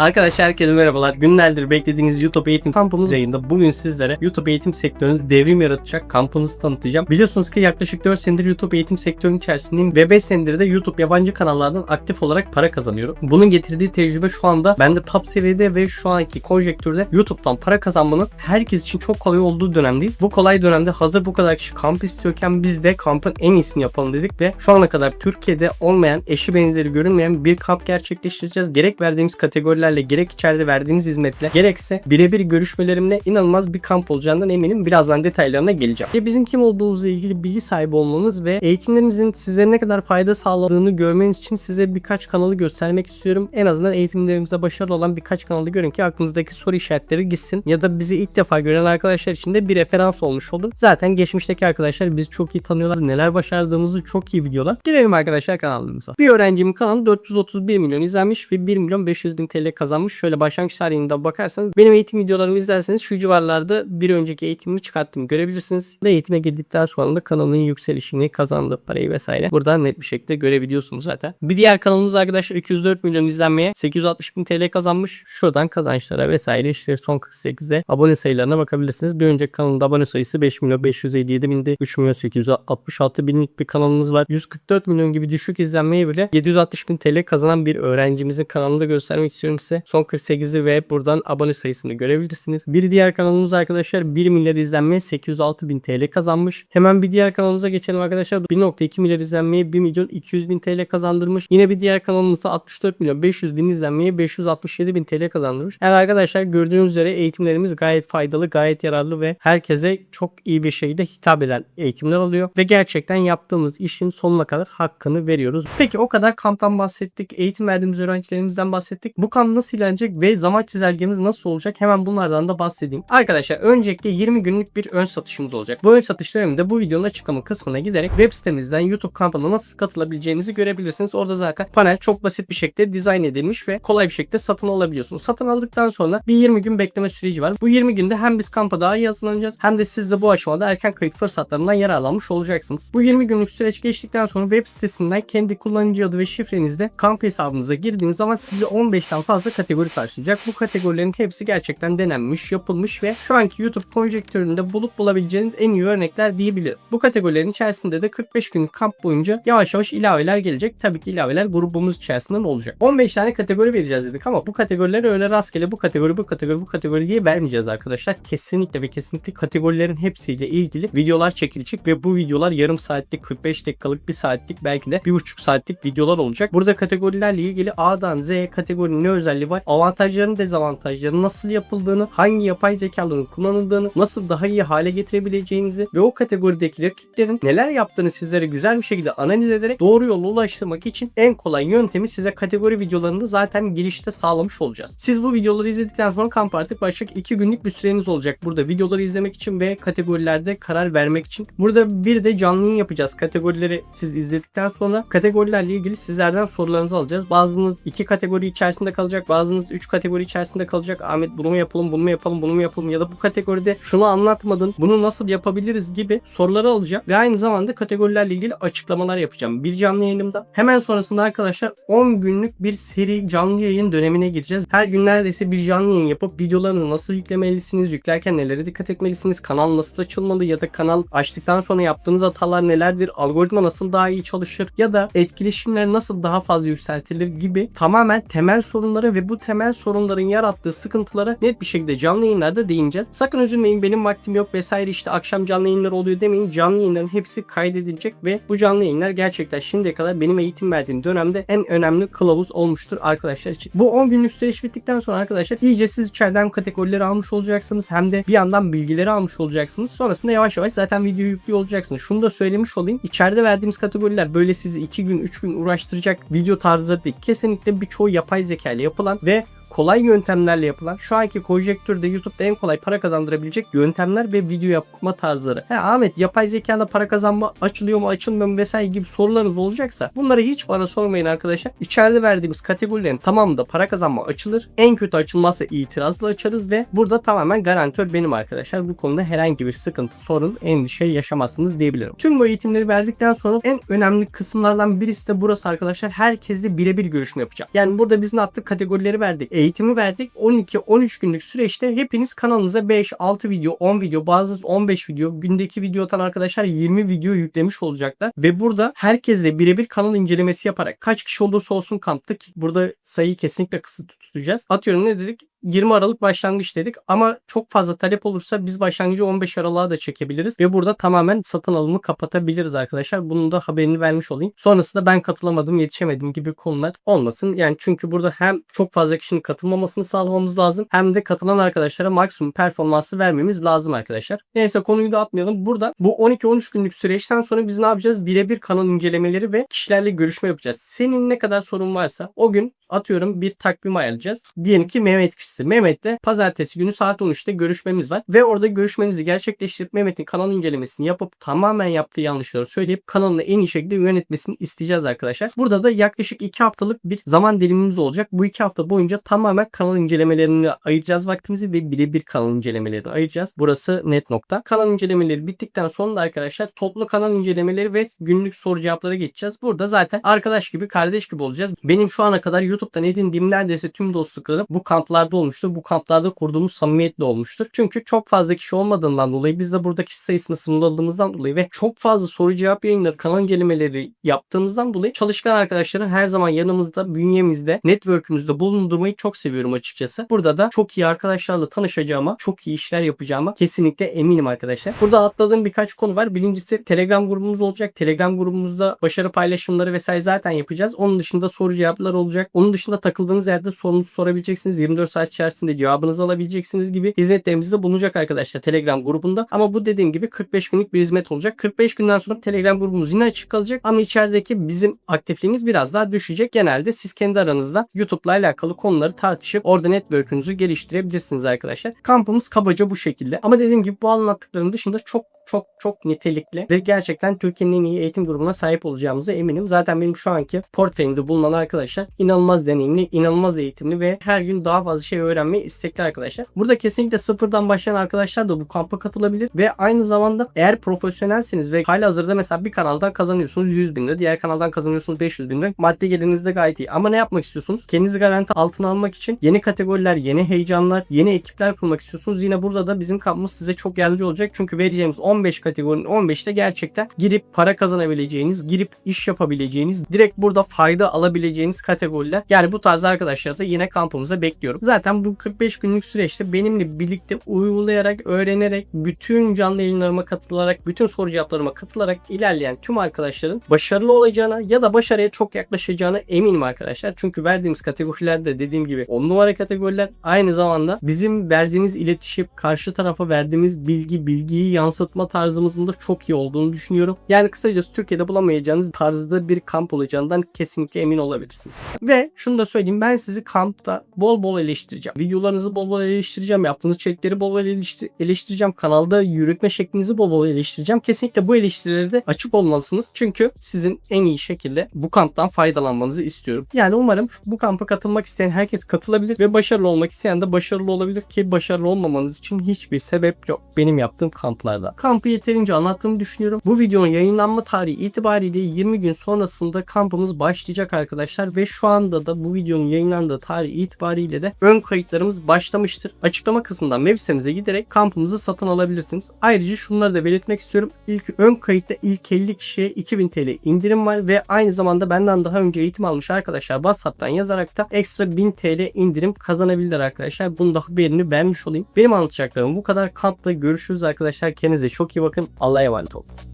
Arkadaşlar herkese merhabalar. Günlerdir beklediğiniz YouTube eğitim kampımız yayında. Bugün sizlere YouTube eğitim sektöründe devrim yaratacak kampımızı tanıtacağım. Biliyorsunuz ki yaklaşık 4 senedir YouTube eğitim sektörünün içerisindeyim ve 5 senedir de YouTube yabancı kanallardan aktif olarak para kazanıyorum. Bunun getirdiği tecrübe şu anda bende top seviyede ve şu anki konjektürde YouTube'dan para kazanmanın herkes için çok kolay olduğu dönemdeyiz. Bu kolay dönemde hazır bu kadar kişi kamp istiyorken biz de kampın en iyisini yapalım dedik ve şu ana kadar Türkiye'de olmayan, eşi benzeri görünmeyen bir kamp gerçekleştireceğiz. Gerek verdiğimiz kategorilerle, gerek içeride verdiğimiz hizmetle, gerekse birebir görüşmelerimle inanılmaz bir kamp olacağından eminim. Birazdan detaylarına geleceğim. Ve bizim kim olduğumuzla ilgili bilgi sahibi olmanız ve eğitimlerimizin sizlere ne kadar fayda sağladığını görmeniz için size birkaç kanalı göstermek istiyorum. En azından eğitimlerimize başarılı olan birkaç kanalı görün ki aklınızdaki soru işaretleri gitsin. Ya da bizi ilk defa gören arkadaşlar için de bir referans olmuş olur. Zaten geçmişteki arkadaşlar bizi çok iyi tanıyorlar. Neler başardığımızı çok iyi biliyorlar. Girelim arkadaşlar kanalımıza. Bir öğrencimin kanalı 431 milyon izlenmiş ve 1 milyon 500 bin TL kazanmış. Şöyle başlangıç tarihinde bakarsanız benim eğitim videolarımı izlerseniz şu civarlarda bir önceki eğitimimi çıkarttım görebilirsiniz. Ve eğitime girdikten sonra da kanalın yükselişini, kazandığı parayı vesaire buradan net bir şekilde görebiliyorsunuz zaten. Bir diğer kanalımız arkadaşlar 204 milyon izlenmeye 860 bin TL kazanmış. Şuradan kazançlara vesaire işte son 48'e abone sayılarına bakabilirsiniz. Bir önceki kanalın abone sayısı 5 milyon 557 bindi. 3 milyon 866 binlik bir kanalımız var. 144 milyon gibi düşük izlenmeye bile 760 bin TL kazanan bir öğrencimizin kanalını da göstermek istiyorum size. Son 48'i ve buradan abone sayısını görebilirsiniz. Bir diğer kanalımız arkadaşlar 1 milyar izlenmeye 806 bin TL kazanmış. Hemen bir diğer kanalımıza geçelim arkadaşlar. 1.2 milyar izlenmeye 1 milyon 200 bin TL kazandırmış. Yine bir diğer kanalımızda 64 milyon 500 bin izlenmeye 567 bin TL kazandırmış. Yani arkadaşlar gördüğünüz üzere eğitimlerimiz gayet faydalı, gayet yararlı ve herkese çok iyi bir şekilde hitap eden eğitimler alıyor. Ve gerçekten yaptığımız işin sonuna kadar hakkını veriyoruz. Peki o kadar kamptan bahsettik, eğitim verdiğimiz öğrencilerimizden bahsettik. Bu kamp nasıl ilerleyecek ve zaman çizelgemiz nasıl olacak? Hemen bunlardan da bahsedeyim. Arkadaşlar öncelikle 20 günlük bir ön satışımız olacak. Bu ön satış döneminde bu videonun açıklama kısmına giderek web sitemizden YouTube kampına nasıl katılabileceğinizi görebilirsiniz. Orada zaten panel çok basit bir şekilde dizayn edilmiş ve kolay bir şekilde satın alabiliyorsunuz. Satın aldıktan sonra bir 20 gün bekleme süreci var. Bu 20 günde hem biz kampa daha iyi hazırlanacağız hem de siz de bu aşamada erken kayıt fırsatlarından yararlanmış olacaksınız. Bu 20 günlük süreç geçtikten sonra web sitesinden kendi kullanıcı adı ve şifrenizle kamp hesabınıza girdiğiniz zaman size 15'ten fazla kategori karşılayacak. Bu kategorilerin hepsi gerçekten denenmiş, yapılmış ve şu anki YouTube konjektöründe bulup bulabileceğiniz en iyi örnekler diyebilirim. Bu kategorilerin içerisinde de 45 günlük kamp boyunca yavaş yavaş ilaveler gelecek. Tabii ki ilaveler grubumuz içerisinden olacak. 15 tane kategori vereceğiz dedik ama bu kategorileri öyle rastgele bu kategori, bu kategori, bu kategori diye vermeyeceğiz arkadaşlar. Kesinlikle ve kesinlikle kategorilerin hepsiyle ilgili videolar çekilecek ve bu videolar yarım saatlik, 45 dakikalık, 1 saatlik belki de 1,5 saatlik videolar olacak. Burada kategorilerle ilgili A'dan Z'ye kategorinin ne özelliği var? Avantajlarını, dezavantajlarını, nasıl yapıldığını, hangi yapay zekaların kullanıldığını, nasıl daha iyi hale getirebileceğinizi ve o kategorideki rakiplerin neler yaptığını sizlere güzel bir şekilde analiz ederek doğru yola ulaştırmak için en kolay yöntemi size kategori videolarında zaten girişte sağlamış olacağız. Siz bu videoları izledikten sonra kamp artık başlayacak 2 günlük bir süreniz olacak burada videoları izlemek için ve kategorilerde karar vermek için. Burada bir de canlı yayın yapacağız. Kategorileri siz izledikten sonra kategorilerle ilgili sizlerden sorularınızı alacağız. Bazınız 2 kategori içerisinde kalacak, bazınız 3 kategori içerisinde kalacak. Ahmet bunu mu yapalım, bunu mu yapalım, bunu mu yapalım ya da bu kategoride şunu anlatmadın, bunu nasıl yapabiliriz gibi soruları alacağım ve aynı zamanda kategorilerle ilgili açıklamalar yapacağım. Bir canlı yayınımda. Hemen sonrasında arkadaşlar 10 günlük bir seri canlı yayın dönemine gireceğiz. Her gün neredeyse bir canlı yayın yapıp videolarınızı nasıl yüklemelisiniz, yüklerken nelere dikkat etmelisiniz, kanal nasıl açılmalı ya da kanal açtıktan sonra yaptığınız hatalar nelerdir, algoritma nasıl daha iyi çalışır ya da etkileşimler nasıl daha fazla yükseltilir gibi tamamen temel sorunlara ve bu temel sorunların yarattığı sıkıntılara net bir şekilde canlı yayınlarda değineceğiz. Sakın üzülmeyin benim vaktim yok vesaire işte akşam canlı yayınlar oluyor demeyin. Canlı yayınların hepsi kaydedilecek ve bu canlı yayınlar gerçekten şimdiye kadar benim eğitim verdiğim dönemde en önemli kılavuz olmuştur arkadaşlar için. Bu 10 günlük süreç bittikten sonra arkadaşlar iyice siz içeriden kategorileri almış olacaksınız hem de bir yandan bilgileri almış olacaksınız. Sonrasında yavaş yavaş zaten video yüklüyor olacaksınız. Şunu da söylemiş olayım. İçeride verdiğimiz kategoriler böyle sizi 2 gün 3 gün uğraştıracak video tarzları değil. Kesinlikle birçoğu yapay zeka ile yapılan ve kolay yöntemlerle yapılan şu anki konjektürde YouTube'da en kolay para kazandırabilecek yöntemler ve video yapma tarzları. He Ahmet yapay zekayla para kazanma açılıyor mu açılmıyor mu vesaire gibi sorularınız olacaksa bunları hiç bana sormayın arkadaşlar. İçeride verdiğimiz kategorilerin tamamında para kazanma açılır. En kötü açılmazsa itirazla açarız ve burada tamamen garantör benim arkadaşlar. Bu konuda herhangi bir sıkıntı, sorun, endişe yaşamazsınız diyebilirim. Tüm bu eğitimleri verdikten sonra en önemli kısımlardan birisi de burası arkadaşlar. Herkesle birebir görüşme yapacağım. Yani burada biz ne yaptık? Kategorileri verdik eğitimi verdik. 12-13 günlük süreçte hepiniz kanalınıza 5, 6 video, 10 video, bazı 15 video, gündeki video arkadaşlar 20 video yüklemiş olacaklar. Ve burada herkesle birebir kanal incelemesi yaparak kaç kişi olursa olsun kampta ki burada sayıyı kesinlikle kısıtlı tutacağız. Atıyorum ne dedik? 20 Aralık başlangıç dedik ama çok fazla talep olursa biz başlangıcı 15 Aralık'a da çekebiliriz ve burada tamamen satın alımı kapatabiliriz arkadaşlar. Bunun da haberini vermiş olayım. Sonrasında ben katılamadım, yetişemedim gibi konular olmasın. Yani çünkü burada hem çok fazla kişinin katılmamasını sağlamamız lazım hem de katılan arkadaşlara maksimum performansı vermemiz lazım arkadaşlar. Neyse konuyu da atmayalım. Burada bu 12-13 günlük süreçten sonra biz ne yapacağız? Birebir kanal incelemeleri ve kişilerle görüşme yapacağız. Senin ne kadar sorun varsa o gün atıyorum bir takvim ayarlayacağız. Diyelim ki Mehmet kişisi. Mehmet'le pazartesi günü saat 13'te görüşmemiz var. Ve orada görüşmemizi gerçekleştirip Mehmet'in kanal incelemesini yapıp tamamen yaptığı yanlışları söyleyip kanalını en iyi şekilde yönetmesini isteyeceğiz arkadaşlar. Burada da yaklaşık 2 haftalık bir zaman dilimimiz olacak. Bu 2 hafta boyunca tamamen kanal incelemelerini ayıracağız vaktimizi ve birebir kanal incelemelerini ayıracağız. Burası net nokta. Kanal incelemeleri bittikten sonra da arkadaşlar toplu kanal incelemeleri ve günlük soru cevaplara geçeceğiz. Burada zaten arkadaş gibi kardeş gibi olacağız. Benim şu ana kadar YouTube'dan edindiğim neredeyse tüm dostluklarım bu kamplarda olmuştur. Bu kamplarda kurduğumuz samimiyetle olmuştur. Çünkü çok fazla kişi olmadığından dolayı biz de burada sayısını sınırladığımızdan dolayı ve çok fazla soru cevap yayınları, kanal incelemeleri yaptığımızdan dolayı çalışkan arkadaşları her zaman yanımızda, bünyemizde, network'ümüzde bulundurmayı çok seviyorum açıkçası. Burada da çok iyi arkadaşlarla tanışacağıma, çok iyi işler yapacağıma kesinlikle eminim arkadaşlar. Burada atladığım birkaç konu var. Birincisi Telegram grubumuz olacak. Telegram grubumuzda başarı paylaşımları vesaire zaten yapacağız. Onun dışında soru cevaplar olacak. Onun dışında takıldığınız yerde sorunuzu sorabileceksiniz. 24 saat içerisinde cevabınızı alabileceksiniz gibi hizmetlerimiz de bulunacak arkadaşlar Telegram grubunda. Ama bu dediğim gibi 45 günlük bir hizmet olacak. 45 günden sonra Telegram grubumuz yine açık kalacak ama içerideki bizim aktifliğimiz biraz daha düşecek. Genelde siz kendi aranızda YouTube'la alakalı konuları tartışıp orada network'ünüzü geliştirebilirsiniz arkadaşlar. Kampımız kabaca bu şekilde. Ama dediğim gibi bu anlattıklarım dışında çok çok çok nitelikli ve gerçekten Türkiye'nin en iyi eğitim grubuna sahip olacağımıza eminim. Zaten benim şu anki portföyümde bulunan arkadaşlar inanılmaz deneyimli, inanılmaz eğitimli ve her gün daha fazla şey öğrenmeyi istekli arkadaşlar. Burada kesinlikle sıfırdan başlayan arkadaşlar da bu kampa katılabilir ve aynı zamanda eğer profesyonelseniz ve hala hazırda mesela bir kanaldan kazanıyorsunuz 100 bin diğer kanaldan kazanıyorsunuz 500 bin. Maddi geliriniz de gayet iyi. Ama ne yapmak istiyorsunuz? Kendinizi garanti altına almak için yeni kategoriler, yeni heyecanlar, yeni ekipler kurmak istiyorsunuz. Yine burada da bizim kampımız size çok yardımcı olacak. Çünkü vereceğimiz 15 kategorinin 15'te gerçekten girip para kazanabileceğiniz, girip iş yapabileceğiniz, direkt burada fayda alabileceğiniz kategoriler. Yani bu tarz arkadaşları da yine kampımıza bekliyorum. Zaten bu 45 günlük süreçte benimle birlikte uygulayarak, öğrenerek, bütün canlı yayınlarıma katılarak, bütün soru cevaplarıma katılarak ilerleyen tüm arkadaşların başarılı olacağına ya da başarıya çok yaklaşacağına eminim arkadaşlar. Çünkü verdiğimiz kategorilerde dediğim gibi 10 numara kategoriler aynı zamanda bizim verdiğimiz iletişim, karşı tarafa verdiğimiz bilgi, bilgiyi yansıtma tarzımızın da çok iyi olduğunu düşünüyorum. Yani kısacası Türkiye'de bulamayacağınız tarzda bir kamp olacağından kesinlikle emin olabilirsiniz. Ve şunu da söyleyeyim ben sizi kampta bol bol eleştireceğim. Videolarınızı bol bol eleştireceğim. Yaptığınız içerikleri bol bol eleştir- eleştireceğim. Kanalda yürütme şeklinizi bol bol eleştireceğim. Kesinlikle bu eleştirilere de açık olmalısınız. Çünkü sizin en iyi şekilde bu kamptan faydalanmanızı istiyorum. Yani umarım bu kampa katılmak isteyen herkes katılabilir ve başarılı olmak isteyen de başarılı olabilir ki başarılı olmamanız için hiçbir sebep yok benim yaptığım kamplarda. Kampı yeterince anlattığımı düşünüyorum. Bu videonun yayınlanma tarihi itibariyle 20 gün sonrasında kampımız başlayacak arkadaşlar ve şu anda da bu videonun yayınlandığı tarih itibariyle de ön kayıtlarımız başlamıştır. Açıklama kısmından web sitemize giderek kampımızı satın alabilirsiniz. Ayrıca şunları da belirtmek istiyorum. İlk ön kayıtta ilk 50 kişiye 2000 TL indirim var ve aynı zamanda benden daha önce eğitim almış arkadaşlar WhatsApp'tan yazarak da ekstra 1000 TL indirim kazanabilirler arkadaşlar. Bunu da haberini vermiş olayım. Benim anlatacaklarım bu kadar. Kampta görüşürüz arkadaşlar. Kendinize çok iyi bakın. Allah'a emanet olun.